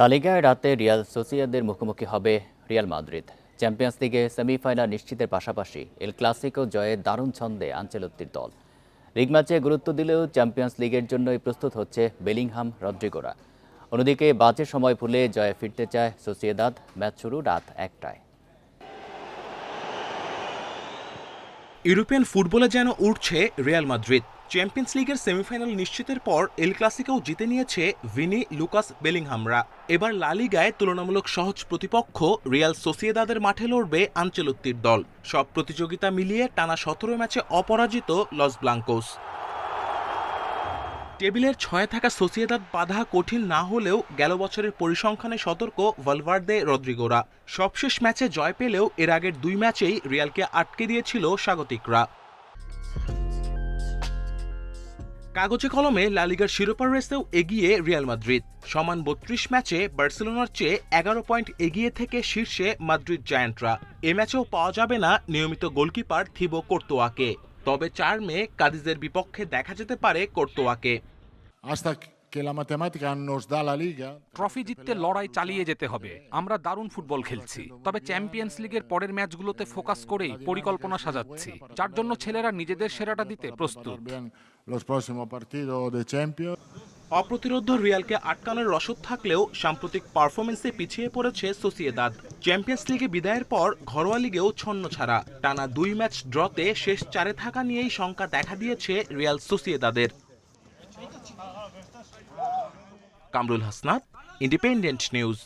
লালিগায় রাতে রিয়াল সোসিয়াদের মুখোমুখি হবে রিয়াল মাদ্রিদ। চ্যাম্পিয়ন্স লিগে সেমিফাইনাল নিশ্চিতের পাশাপাশি এল ক্লাসিকো জয়ে দারুণ ছন্দে আঞ্চেলত্তির দল। লিগ ম্যাচে গুরুত্ব দিলেও চ্যাম্পিয়ন্স লিগের জন্যই প্রস্তুত হচ্ছে বেলিংহাম রদ্রিগোরা। অন্যদিকে বাজে সময় ভুলে জয়ে ফিরতে চায় সোসিয়েদাদ। ম্যাচ শুরু রাত একটায়। ইউরোপিয়ান ফুটবলে যেন উঠছে রিয়াল মাদ্রিদ। চ্যাম্পিয়ন্স লিগের সেমিফাইনাল নিশ্চিতের পর এল ক্লাসিকেও জিতে নিয়েছে ভিনি লুকাস বেলিংহামরা। এবার লালিগায় তুলনামূলক সহজ প্রতিপক্ষ রিয়াল সোসিয়েদাদের মাঠে লড়বে আঞ্চলত্তির দল। সব প্রতিযোগিতা মিলিয়ে টানা সতেরো ম্যাচে অপরাজিত লস ব্লাঙ্কোস। টেবিলের ছয়ে থাকা সোসিয়েদাদ বাধা কঠিন না হলেও গেল বছরের পরিসংখ্যানে সতর্ক ভলভার্দে রদ্রিগোরা। সবশেষ ম্যাচে জয় পেলেও এর আগের দুই ম্যাচেই রিয়ালকে আটকে দিয়েছিল স্বাগতিকরা। কাগজে কলমে লালিগার শিরোপার রেসেও এগিয়ে রিয়াল মাদ্রিদ। সমান বত্রিশ ম্যাচে বার্সেলোনার চেয়ে এগারো পয়েন্ট এগিয়ে থেকে শীর্ষে মাদ্রিদ জায়ান্টরা। এ ম্যাচেও পাওয়া যাবে না নিয়মিত গোলকিপার থিবো কোর্তোয়াকে। তবে চার মে কাদিজের বিপক্ষে দেখা যেতে পারে কোর্তোয়াকে। Hasta que la matemática nos da la liga. Trophy জিততে লড়াই চালিয়ে যেতে হবে। আমরা দারুণ ফুটবল খেলছি। তবে চ্যাম্পিয়ন্স লিগের পরের ম্যাচগুলোতে ফোকাস করেই পরিকল্পনা সাজাচ্ছি। যার জন্য ছেলেরা নিজেদের সেরাটা দিতে প্রস্তুত। los próximos partidos de Champions. অপ্রতিরোধ রিয়ালকে আটকানোর রসদ থাকলেও সাম্প্রতিক পারফরমেন্সে পিছিয়ে পড়েছে সোসিয়েদাদ। চ্যাম্পিয়ন্স লিগে বিদায়ের পর ঘরোয়া লিগেও ছন্ন ছাড়া। টানা দুই ম্যাচ ড্রতে শেষ চারে থাকা নিয়েই শঙ্কা দেখা দিয়েছে Real সোসিয়েদাদের। Kamrul Hasnat Independent News